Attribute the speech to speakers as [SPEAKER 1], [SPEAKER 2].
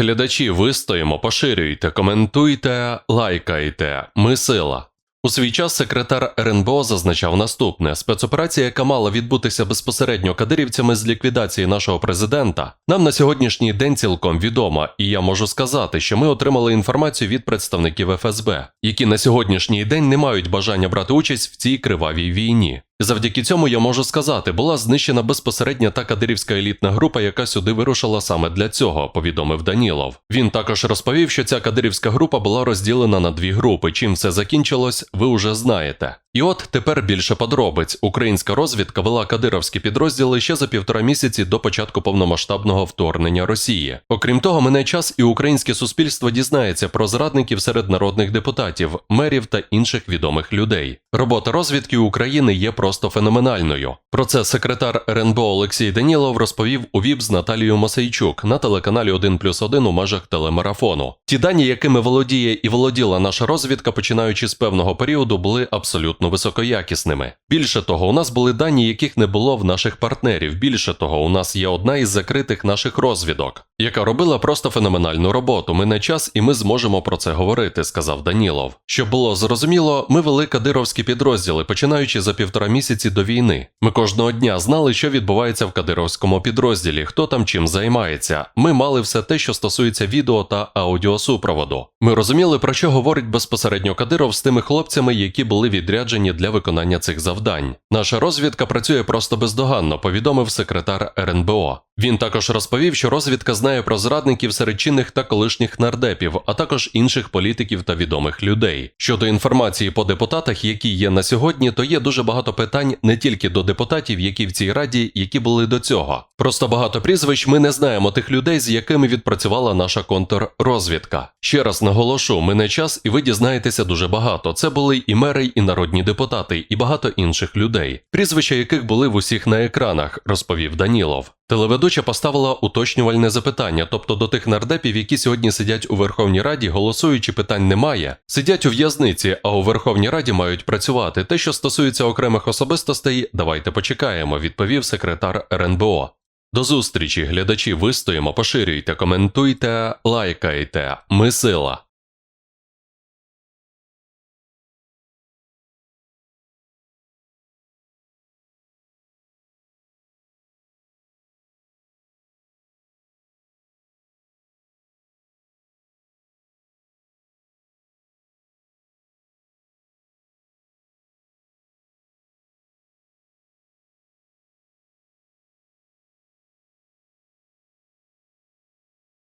[SPEAKER 1] Глядачі, вистоїмо, поширюйте, коментуйте, лайкайте. Ми сила. У свій час секретар РНБО зазначав наступне: спецоперація, яка мала відбутися безпосередньо кадирівцями з ліквідації нашого президента, нам на сьогоднішній день цілком відома, і я можу сказати, що ми отримали інформацію від представників ФСБ, які на сьогоднішній день не мають бажання брати участь в цій кривавій війні. Завдяки цьому я можу сказати, була знищена безпосередня та кадирівська елітна група, яка сюди вирушила саме для цього, повідомив Данілов. Він також розповів, що ця кадирівська група була розділена на дві групи. Чим все закінчилось, ви уже знаєте. І от тепер більше подробиць. Українська розвідка вела кадировські підрозділи ще за півтора місяці до початку повномасштабного вторгнення Росії. Окрім того, мене час і українське суспільство дізнається про зрадників серед народних депутатів, мерів та інших відомих людей. Робота розвідки України є просто феноменальною. Про це секретар РНБО Олексій Данілов розповів у ВІП з Наталією Масейчук на телеканалі 1 плюс 1 у межах телемарафону. Ті дані, якими володіє і володіла наша розвідка, починаючи з певного періоду, були абсолютно високоякісними. Більше того, у нас були дані, яких не було в наших партнерів. Більше того, у нас є одна із закритих наших розвідок, яка робила просто феноменальну роботу. Ми не час, і ми зможемо про це говорити, сказав Данілов. Щоб було зрозуміло, ми вели кадировські підрозділи, починаючи за півтора місяці до війни. Ми кожного дня знали, що відбувається в кадировському підрозділі, хто там чим займається. Ми мали все те, що стосується відео та аудіосупроводу. Ми розуміли, про що говорить безпосередньо Кадиров з тими хлопцями, які були відряджені для виконання цих завдань. Наша розвідка працює просто бездоганно, повідомив секретар РНБО. Він також розповів, що розвідка знає про зрадників серед чинних та колишніх нардепів, а також інших політиків та відомих людей. Щодо інформації по депутатах, які є на сьогодні, то є дуже багато питань не тільки до депутатів, які в цій раді, які були до цього. Просто багато прізвищ ми не знаємо тих людей, з якими відпрацювала наша контррозвідка. Ще раз наголошу, ми не час, і ви дізнаєтеся дуже багато. Це були і мери, і народні депутати, і багато інших людей, прізвища яких були в усіх на екранах, розповів Данілов. Телеведуча поставила уточнювальне запитання, тобто до тих нардепів, які сьогодні сидять у Верховній Раді, голосуючи питань немає, сидять у в'язниці, а у Верховній Раді мають працювати. Те, що стосується окремих особистостей, давайте почекаємо, відповів секретар РНБО. До зустрічі, глядачі, вистоїмо, поширюйте, коментуйте, лайкайте. Ми сила.